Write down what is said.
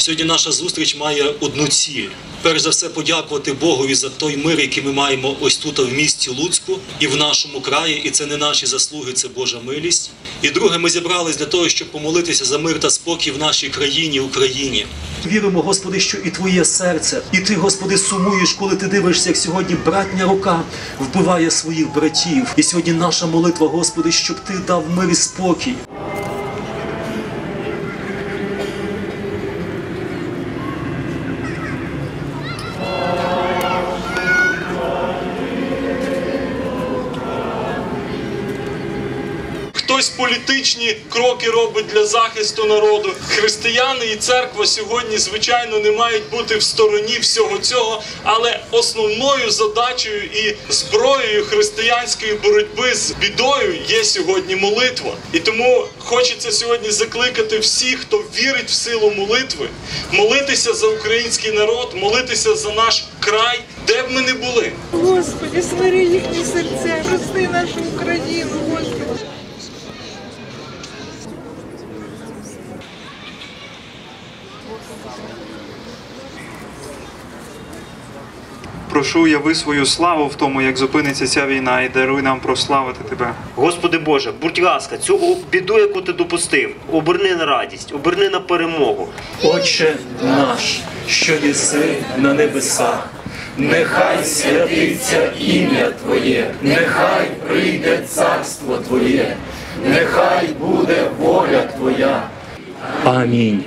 Сьогодні наша зустріч має одну ціль. Перш за все, подякувати Богові за той мир, який ми маємо ось тут в місті Луцьку і в нашому краї. І це не наші заслуги, це Божа милість. І друге, ми зібрались для того, щоб помолитися за мир та спокій в нашій країні, Україні. Віримо, Господи, що і твоє серце, і ти, Господи, сумуєш, коли ти дивишся, як сьогодні братня рука вбиває своїх братів. І сьогодні наша молитва, Господи, щоб ти дав мир і спокій. Хтось політичні кроки робить для захисту народу. Християни і церква сьогодні, звичайно, не мають бути в стороні всього цього, але основною задачею і зброєю християнської боротьби з бідою є сьогодні молитва. І тому хочеться сьогодні закликати всіх, хто вірить в силу молитви, молитися за український народ, молитися за наш край, де б ми не були. Господи, смири їхні серця, прости нашу Україну, Господи. Прошу, яви свою славу в тому, як зупиниться ця війна, і даруй нам прославити тебе. Господи Боже, будь ласка, цю біду, яку ти допустив, оберни на радість, оберни на перемогу. Отче наш, що єси на небесах, нехай святиться ім'я Твоє, нехай прийде царство Твоє, нехай буде воля Твоя. Амінь.